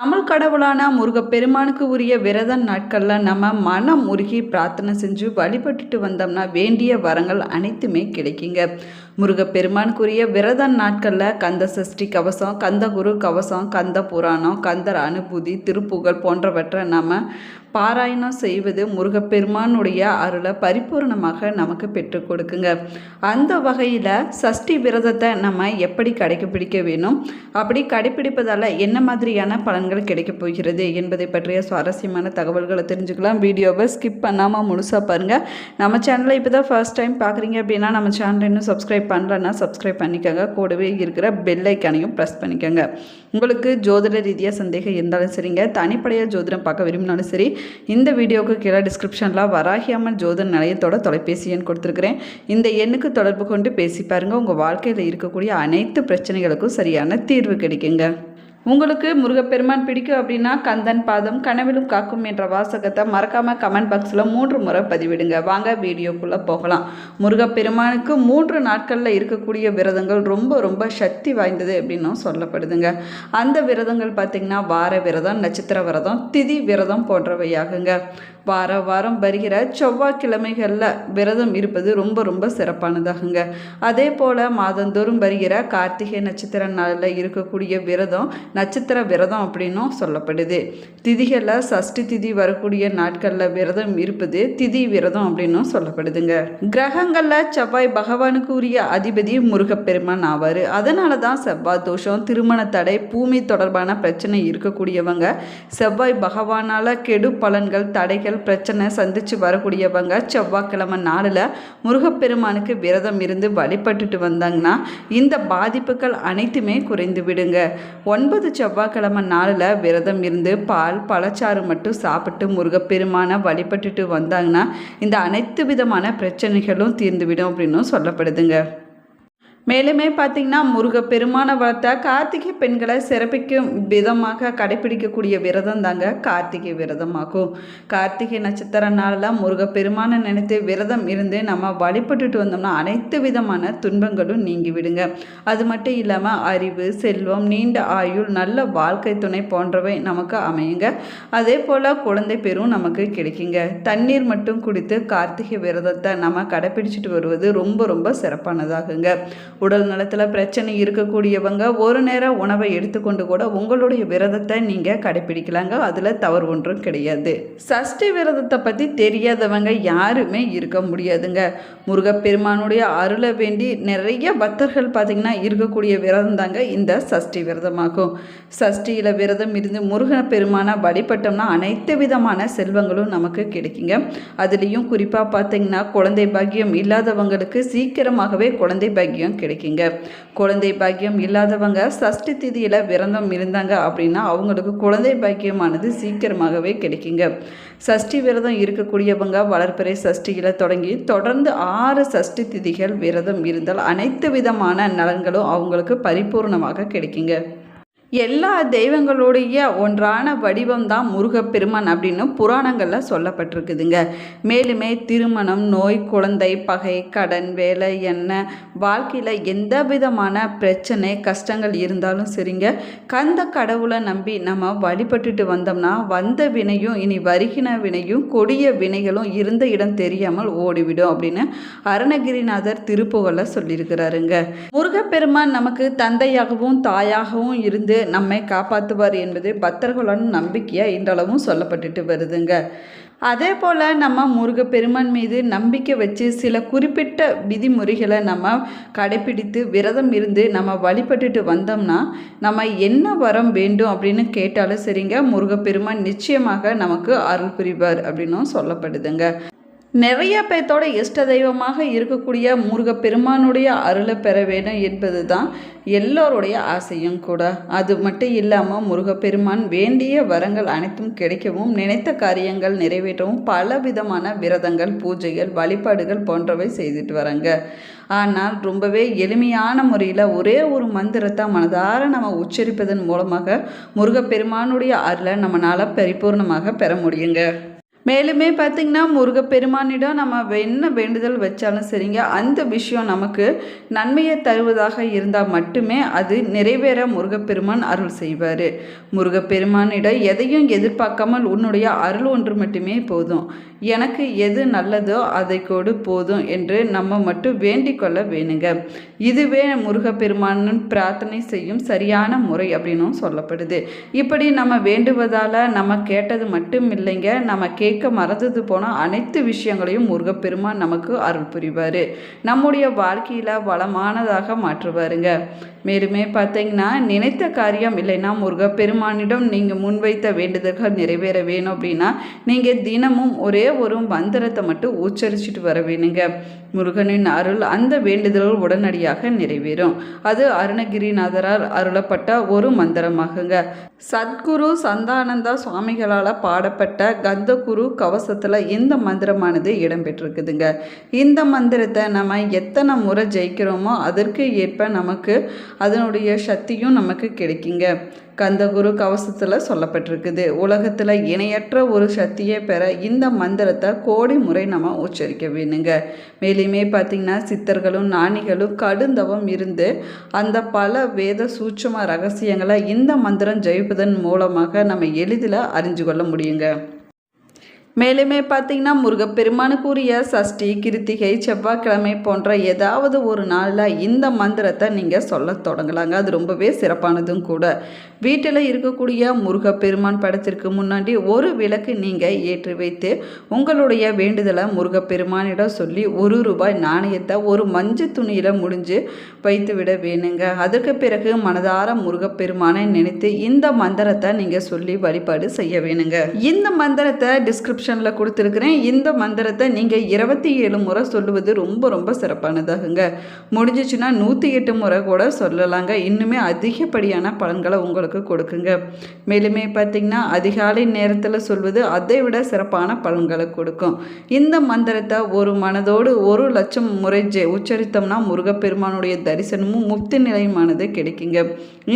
தமிழ் கடவுளான முருகப்பெருமானுக்கு உரிய விரத நாட்களில் நம்ம மனம் உருகி பிரார்த்தனை செஞ்சு வழிபட்டுட்டு வந்தோம்னா வேண்டிய வரங்கள் அனைத்துமே கிடைக்குங்க. முருகப்பெருமானுக்குரிய விரத நாட்களில் கந்த சஷ்டி கவசம் கந்த குரு கவசம் கந்த புராணம் கந்தர் அனுபூதி திருப்புகழ் போன்றவற்றை நாம் பாராயணம் செய்வது முருகப்பெருமானுடைய அருளை பரிபூர்ணமாக நமக்கு பெற்று கொடுக்குங்க. அந்த வகையில் சஷ்டி விரதத்தை நம்ம எப்படி கடைப்பிடிக்க வேணும்? அப்படி கடைப்பிடிப்பதால் என்ன மாதிரியான பலன்கள் கிடைக்கப் போகிறது என்பதை பற்றிய சுவாரஸ்யமான தகவல்களை தெரிஞ்சுக்கலாம். வீடியோவை ஸ்கிப் பண்ணாமல் முழுசாக பாருங்கள் நம்ம சேனலை இப்போ தான் ஃபர்ஸ்ட் டைம் பார்க்குறீங்க அப்படின்னா நம்ம சேனலை இன்னும் சப்ஸ்கிரைப் பண்ணலன்னா சப்ஸ்கிரைப் பண்ணிக்கோங்க. கூடவே இருக்கிற பெல் ஐக்கானையும் ப்ரெஸ் பண்ணிக்கோங்க. உங்களுக்கு ஜோதிட ரீதியாக சந்தேகம் இருந்தாலும் சரிங்க. தனிப்படையாக ஜோதிடம் பார்க்க விரும்பினாலும் சரி இந்த வீடியோவுக்கு கீழே டிஸ்கிரிப்ஷனில் வராகியாமல் ஜோதிட நிலையத்தோட தொலைபேசி எண் கொடுத்துருக்குறேன். இந்த எண்ணுக்கு தொடர்பு கொண்டு பேசி பாருங்கள் உங்கள் வாழ்க்கையில் இருக்கக்கூடிய அனைத்து பிரச்சனைகளுக்கும் சரியான தீர்வு கிடைக்குங்க. உங்களுக்கு முருகப்பெருமான் பிடிக்கும் அப்படின்னா கந்தன் பாதம் கனவிலும் காக்கும் என்ற வாசகத்தை மறக்காமல் கமெண்ட் பாக்ஸில் மூன்று முறை பதிவிடுங்க. வாங்க வீடியோக்குள்ளே போகலாம். முருகப்பெருமானுக்கு மூன்று நாட்களில் இருக்கக்கூடிய விரதங்கள் ரொம்ப ரொம்ப சக்தி வாய்ந்தது அப்படின்னும் சொல்லப்படுதுங்க. அந்த விரதங்கள் பார்த்திங்கன்னா வார விரதம் நட்சத்திர விரதம் திதி விரதம் போன்றவையாகுங்க. வார வாரம் வருகிற செவ்வாய்க்கிழமைகளில் விரதம் இருப்பது ரொம்ப ரொம்ப சிறப்பானதாகுங்க. அதே போல் மாதந்தோறும் வருகிற கார்த்திகை நட்சத்திர நாளில் இருக்கக்கூடிய விரதம் நட்சத்திர விரதம் அப்படின்னும் சொல்லப்படுது. திதிகளில் சஷ்டி திதி வரக்கூடிய நாட்களில் விரதம் இருப்பது திதி விரதம் அப்படின்னும் சொல்லப்படுதுங்க. கிரகங்களில் செவ்வாய் பகவானுக்கு உரிய அதிபதி முருகப்பெருமான் ஆவார். அதனால தான் செவ்வாய் தோஷம் திருமண தடை பூமி தொடர்பான பிரச்சனை இருக்கக்கூடியவங்க செவ்வாய் பகவானால் கெடு பலன்கள் தடைகள் பிரச்சனை சந்தித்து வரக்கூடியவங்க செவ்வாய்க்கிழமை நாளில் முருகப்பெருமானுக்கு விரதம் இருந்து வழிபட்டுட்டு வந்தாங்கன்னா இந்த பாதிப்புகள் அனைத்துமே குறைந்து விடுங்க. ஒன்பது செவ்வாய்க்கிழமை நாளில் விரதம் இருந்து பால் பழச்சாறு மட்டும் சாப்பிட்டு முருகப்பெருமானை வழிபட்டுட்டு வந்தாங்கன்னா இந்த அனைத்து விதமான பிரச்சனைகளும் தீர்ந்துவிடும் அப்படின்னும் சொல்லப்படுதுங்க. மேலுமே பார்த்திங்கன்னா முருகப்பெருமான வளர்த்தா கார்த்திகை பெண்களை சிறப்பிக்கும் விதமாக கடைபிடிக்கக்கூடிய விரதம் தாங்க கார்த்திகை விரதமாகும். கார்த்திகை நட்சத்திர நாளில் முருகப்பெருமானை நினைத்து விரதம் இருந்து நம்ம வழிபட்டுட்டு வந்தோம்னா அனைத்து விதமான துன்பங்களும் நீங்கி விடுங்க. அது மட்டும் இல்லாமல் அறிவு செல்வம் நீண்ட ஆயுள் நல்ல வாழ்க்கை துணை போன்றவை நமக்கு அமையுங்க. அதே போல் குழந்தை பெரும் நமக்கு கிடைக்குங்க. தண்ணீர் மட்டும் குடித்து கார்த்திகை விரதத்தை நம்ம கடைப்பிடிச்சிட்டு வருவது ரொம்ப ரொம்ப சிறப்பானதாகுங்க. உடல் நலத்தில் பிரச்சனை இருக்கக்கூடியவங்க ஒரு நேரம் உணவை எடுத்துக்கொண்டு கூட உங்களுடைய விரதத்தை நீங்கள் கடைப்பிடிக்கலாங்க. அதில் தவறு ஒன்றும் கிடையாது. சஷ்டி விரதத்தை பற்றி தெரியாதவங்க யாருமே இருக்க முடியாதுங்க. முருகப்பெருமானுடைய அருளை வேண்டி நிறைய பக்தர்கள் பார்த்திங்கன்னா இருக்கக்கூடிய விரதம் தாங்க இந்த சஷ்டி விரதமாகும். சஷ்டியில் விரதம் இருந்து முருகன் பெருமானை வழிபட்டோம்னா அனைத்து விதமான செல்வங்களும் நமக்கு கிடைக்குங்க. அதுலேயும் குறிப்பாக பார்த்திங்கன்னா குழந்தை பாக்கியம் இல்லாதவங்களுக்கு சீக்கிரமாகவே குழந்தை பாக்கியம் கிடைக்குங்க. குழந்தை பாக்கியம் இல்லாதவங்க சஷ்டி திதியில் விரதம் இருந்தாங்க அப்படின்னா அவங்களுக்கு குழந்தை பாக்கியமானது சீக்கிரமாகவே கிடைக்குங்க. சஷ்டி விரதம் இருக்கக்கூடியவங்க வளர்ப்பிறை சஷ்டியில் தொடங்கி தொடர்ந்து ஆறு சஷ்டி திதிகள் விரதம் இருந்தால் அனைத்து விதமான நலன்களும் அவங்களுக்கு பரிபூர்ணமாக கிடைக்குங்க. எல்லா தெய்வங்களுடைய ஒன்றான வடிவம் தான் முருகப்பெருமான் அப்படின்னு புராணங்களில் சொல்லப்பட்டிருக்குதுங்க. மேலுமே திருமணம் நோய் குழந்தை பகை கடன் வேலை என்ன வாழ்க்கையில் எந்த விதமான பிரச்சனை கஷ்டங்கள் இருந்தாலும் சரிங்க. கந்த கடவுளை நம்பி நம்ம வழிபட்டுட்டு வந்தோம்னா வந்த வினையும் இனி வருகின வினையும் கொடிய வினைகளும் இருந்த இடம் தெரியாமல் ஓடிவிடும் அப்படின்னு அருணகிரிநாதர் திருப்புகழில் சொல்லியிருக்கிறாருங்க. முருகப்பெருமான் நமக்கு தந்தையாகவும் தாயாகவும் இருந்து நம்மை காப்பாற்றுவார் என்பது பக்தர்களோட நம்பிக்கையாக இன்றளவும் சொல்லப்பட்டுட்டு வருதுங்க. அதே போல் நம்ம முருகப்பெருமான் மீது நம்பிக்கை வச்சு சில குறிப்பிட்ட விதிமுறைகளை நம்ம கடைப்பிடித்து விரதம் இருந்து நம்ம வழிபட்டுட்டு வந்தோம்னா நம்ம என்ன வரம் வேண்டும் அப்படின்னு கேட்டாலும் சரிங்க முருகப்பெருமான் நிச்சயமாக நமக்கு அருள் புரிவார் அப்படின்னும் சொல்லப்படுதுங்க. நிறைய பேர்த்தோட இஷ்ட தெய்வமாக இருக்கக்கூடிய முருகப்பெருமானுடைய அருளை பெற வேணும் என்பது தான் எல்லோருடைய ஆசையும் கூட. அது மட்டும் இல்லாமல் முருகப்பெருமான் வேண்டிய வரங்கள் அனைத்தும் கிடைக்கவும் நினைத்த காரியங்கள் நிறைவேற்றவும் பல விதமான விரதங்கள் பூஜைகள் வழிபாடுகள் போன்றவை செய்துட்டு வராங்க. ஆனால் ரொம்பவே எளிமையான முறையில் ஒரே ஒரு மந்திரத்தை மனதார நம்ம உச்சரிப்பதன் மூலமாக முருகப்பெருமானுடைய அருளை நம்மளால் பரிபூர்ணமாக பெற முடியுங்க. மேலுமே பார்த்திங்கன்னா முருகப்பெருமானிடம் நம்ம என்ன வேண்டுதல் வச்சாலும் சரிங்க அந்த விஷயம் நமக்கு நன்மையை தருவதாக இருந்தால் மட்டுமே அது நிறைவேற முருகப்பெருமான் அருள் செய்வார். முருகப்பெருமானிடம் எதையும் எதிர்பார்க்காமல் உன்னுடைய அருள் ஒன்று மட்டுமே போதும். எனக்கு எது நல்லதோ அதை கொடு போதும் என்று நம்ம மட்டும் வேண்டிக் கொள்ள வேணுங்க. இதுவே முருகப்பெருமானன் பிரார்த்தனை செய்யும் சரியான முறை அப்படின்னும் சொல்லப்படுது. இப்படி நம்ம வேண்டுவதால் நம்ம கேட்டது மட்டும் இல்லைங்க நம்ம கேட்க மறந்தது போன அனைத்து விஷயங்களையும் முருகப்பெருமான் நமக்கு அருள் புரிவார். நம்முடைய வாழ்க்கையில் வளமானதாக மாற்றுவாருங்க. மேலுமே பார்த்தீங்கன்னா நினைத்த காரியம் இல்லைன்னா முருகப்பெருமானிடம் நீங்கள் முன்வைத்த வேண்டுதல்கள் நிறைவேற வேணும் அப்படின்னா நீங்கள் தினமும் ஒரே ஒரு மந்திரத்தை மட்டும் உச்சரிச்சுட்டு வர வேணுங்க. முருகனின் அருள் அந்த வேண்டுதல்கள் உடனடியாக நிறைவேறும். அது அருணகிரிநாதரால் அருளப்பட்ட ஒரு மந்திரமாகுங்க. சத்குரு சந்தானந்தா சுவாமிகளால் பாடப்பட்ட கந்தகுரு கவசத்தில் இந்த மந்திரமானது இடம்பெற்றிருக்குதுங்க. இந்த மந்திரத்தை நம்ம எத்தனை முறை ஜெயிக்கிறோமோ அதற்கு ஏற்ப நமக்கு அதனுடைய சக்தியும் நமக்கு கிடைக்குங்க. கந்தகுரு கவசத்தில் சொல்லப்பட்டிருக்குது. உலகத்தில் இணையற்ற ஒரு சக்தியை பெற இந்த மந்திரத்தை கோடி முறை நம்ம உச்சரிக்க வேணுங்க. மேலுமே பார்த்திங்கன்னா சித்தர்களும் ஞானிகளும் கடுந்தவம் இருந்து அந்த பல வேத சூட்சம ரகசியங்களை இந்த மந்திரம் ஜெயிப்பதன் மூலமாக நம்ம எளிதில் அறிஞ்சு கொள்ள முடியுங்க. மேலுமே பார்த்தீங்கன்னா முருகப்பெருமானுக்குரிய சஷ்டி கிருத்திகை செவ்வாய்க்கிழமை போன்ற ஏதாவது ஒரு நாளில் இந்த மந்திரத்தை நீங்கள் சொல்ல தொடங்கலாங்க. அது ரொம்பவே சிறப்பானதும் கூட. வீட்டில் இருக்கக்கூடிய முருகப்பெருமான் படத்திற்கு முன்னாடி ஒரு விளக்கு நீங்கள் ஏற்றி வைத்து உங்களுடைய வேண்டுதலை முருகப்பெருமானிடம் சொல்லி ஒரு ரூபாய் நாணயத்தை ஒரு மஞ்சள் துணியில் முடிஞ்சு வைத்து விட வேணுங்க. அதற்கு பிறகு மனதார முருகப்பெருமானை நினைத்து இந்த மந்திரத்தை நீங்கள் சொல்லி வழிபாடு செய்ய வேணுங்க. இந்த மந்திரத்தை டிஸ்கிரிப்ஷன் டிஸ்கிரிப்ஷனில் கொடுத்துருக்குறேன். இந்த மந்திரத்தை நீங்கள் இருபத்தி ஏழு முறை சொல்லுவது ரொம்ப ரொம்ப சிறப்பானதாகுங்க. முடிஞ்சிச்சுன்னா நூற்றி எட்டு முறை கூட சொல்லலாங்க. இன்னுமே அதிகப்படியான பலன்களை உங்களுக்கு கொடுக்குங்க. மேலுமே பார்த்திங்கன்னா அதிகாலை நேரத்தில் சொல்வது அதை விட சிறப்பான பலன்களை கொடுக்கும். இந்த மந்திரத்தை ஒரு மனதோடு ஒரு லட்சம் முறை ஜெ உச்சரித்தோம்னா முருகப்பெருமானுடைய தரிசனமும் முக்தி நிலையமானது கிடைக்குங்க.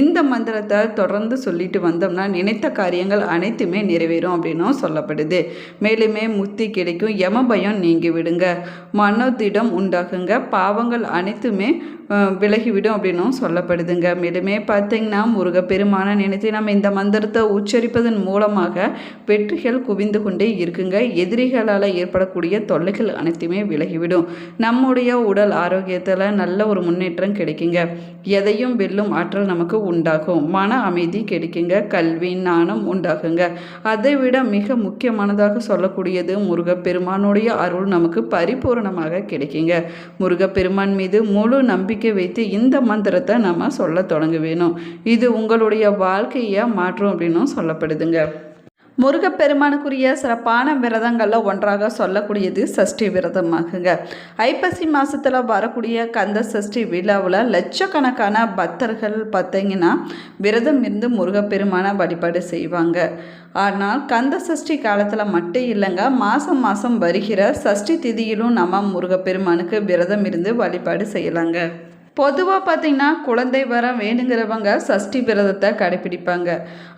இந்த மந்திரத்தை தொடர்ந்து சொல்லிட்டு வந்தோம்னா நினைத்த காரியங்கள் அனைத்துமே நிறைவேறும் அப்படின்னும் சொல்லப்படுது. மேலுமே முத்தி கிடைக்கும். யம பயம் நீங்கி விடுங்க மனோதிடம் உண்டாகுங்க. பாவங்கள் அனைத்துமே விலகிவிடும் அப்படின்னும் சொல்லப்படுதுங்க. மேலுமே பார்த்தீங்கன்னா முருகப்பெருமான நினைத்து நம்ம இந்த மந்திரத்தை உச்சரிப்பதன் மூலமாக வெற்றிகள் குவிந்து கொண்டே இருக்குங்க. எதிரிகளால் ஏற்படக்கூடிய தொல்லைகள் அனைத்துமே விலகிவிடும். நம்முடைய உடல் ஆரோக்கியத்தில் நல்ல ஒரு முன்னேற்றம் கிடைக்குங்க. எதையும் வெல்லும் ஆற்றல் நமக்கு உண்டாகும். மன அமைதி கிடைக்குங்க. கல்வி நாணம் உண்டாகுங்க. அதை விட மிக முக்கியமானதாக சொல்லக்கூடியது முருகப்பெருமானுடைய அருள் நமக்கு பரிபூர்ணமாக கிடைக்குங்க. முருகப்பெருமான் மீது முழு நம்பிக்கை நம்பிக்கை வைத்து இந்த மந்திரத்தை நம்ம சொல்ல தொடங்க வேணும் இது உங்களுடைய வாழ்க்கையை மாற்றும் அப்படின்னும் சொல்லப்படுதுங்க. முருகப்பெருமானுக்குரிய சிறப்பான விரதங்களில் ஒன்றாக சொல்லக்கூடியது சஷ்டி விரதமாகுங்க. ஐப்பசி மாதத்தில் வரக்கூடிய கந்த சஷ்டி விழாவில் லட்சக்கணக்கான பக்தர்கள் பார்த்தீங்கன்னா விரதம் இருந்து முருகப்பெருமான வழிபாடு செய்வாங்க. ஆனால் கந்த சஷ்டி காலத்தில் மட்டும் இல்லைங்க மாதம் மாதம் வருகிற சஷ்டி திதியிலும் நம்ம முருகப்பெருமானுக்கு விரதம் இருந்து வழிபாடு செய்யலாங்க. பொதுவாக பார்த்திங்கன்னா குழந்தை வர வேணுங்கிறவங்க சஷ்டி விரதத்தை கடைப்பிடிப்பாங்க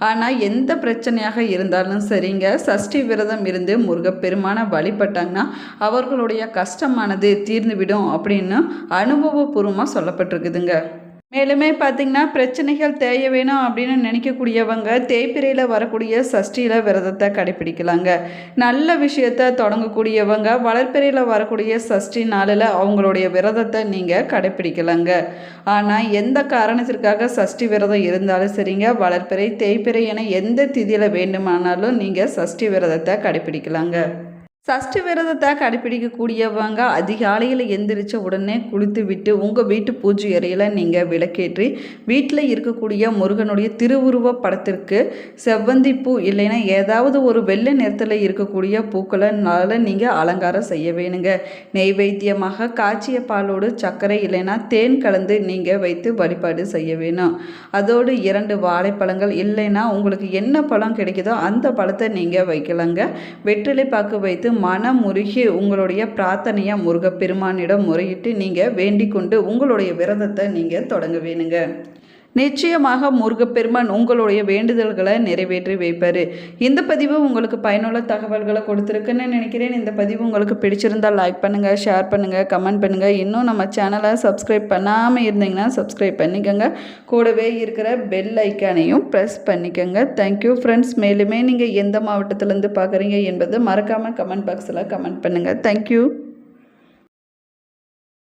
ஆனால் எந்த பிரச்சனையாக இருந்தாலும் சரிங்க சஷ்டி விரதம் இருந்து முருகப்பெருமான வழிபட்டாங்கன்னா அவர்களுடைய கஷ்டமானது தீர்ந்துவிடும் அப்படின்னு அனுபவபூர்வமாக சொல்லப்பட்டிருக்குதுங்க. மேலுமே பார்த்திங்கன்னா பிரச்சனைகள் தேய வேணும் அப்படின்னு நினைக்கக்கூடியவங்க தேய்பிரையில் வரக்கூடிய சஷ்டியில் விரதத்தை கடைப்பிடிக்கலாங்க நல்ல விஷயத்த தொடங்கக்கூடியவங்க வளர்ப்பிரையில் வரக்கூடிய சஷ்டி நாளில் அவங்களுடைய விரதத்தை நீங்கள் கடைப்பிடிக்கலாங்க ஆனால் எந்த காரணத்திற்காக சஷ்டி விரதம் இருந்தாலும் சரிங்க வளர்ப்பிறை தேய்பிறை என எந்த திதியில் வேண்டுமானாலும் நீங்கள் சஷ்டி விரதத்தை கடைப்பிடிக்கலாங்க சஷ்டி விரதத்தை கடைப்பிடிக்கக்கூடியவங்க அதிகாலையில் எந்திரிச்ச உடனே குளித்து விட்டு உங்கள் வீட்டு பூஜை அறையில் நீங்கள் விளக்கேற்றி வீட்டில் இருக்கக்கூடிய முருகனுடைய திருவுருவ படத்திற்கு செவ்வந்தி பூ இல்லைன்னா ஏதாவது ஒரு வெள்ளை நிறத்தில் இருக்கக்கூடிய பூக்களைனால நீங்கள் அலங்காரம் செய்ய வேணுங்க. நெய்வேத்தியமாக காய்ச்சிய பாலோடு சர்க்கரை இல்லைன்னா தேன் கலந்து நீங்கள் வைத்து வழிபாடு செய்ய வேணும். அதோடு இரண்டு வாழைப்பழங்கள் இல்லைன்னா உங்களுக்கு என்ன பழம் கிடைக்குதோ அந்த பழத்தை நீங்கள் வைக்கலாங்க. வெற்றிலை பாக்கு வைத்து மனமுருகி உங்களுடைய பிரார்த்தனையை முருகப்பெருமானிடம் முறையிட்டு நீங்கள் வேண்டிக் கொண்டு உங்களுடைய விரதத்தை நீங்கள் தொடங்க வேணுங்க. நிச்சயமாக முருகப்பெருமான் உங்களுடைய வேண்டுதல்களை நிறைவேற்றி வைப்பார். இந்த பதிவு உங்களுக்கு பயனுள்ள தகவல்களை கொடுத்துருக்குன்னு நினைக்கிறேன். இந்த பதிவு உங்களுக்கு பிடிச்சிருந்தால் லைக் பண்ணுங்கள் ஷேர் பண்ணுங்கள் கமெண்ட் பண்ணுங்கள் இன்னும் நம்ம சேனலை சப்ஸ்கிரைப் பண்ணாமல் இருந்தீங்கன்னா சப்ஸ்கிரைப் பண்ணிக்கோங்க. கூடவே இருக்கிற பெல் ஐக்கானையும் ப்ரெஸ் பண்ணிக்கோங்க. தேங்க்யூ ஃப்ரெண்ட்ஸ் மேலுமே நீங்கள் எந்த மாவட்டத்திலேருந்து பார்க்குறீங்க என்பது மறக்காமல் கமெண்ட் பாக்ஸில் கமெண்ட் பண்ணுங்கள் தேங்க்யூ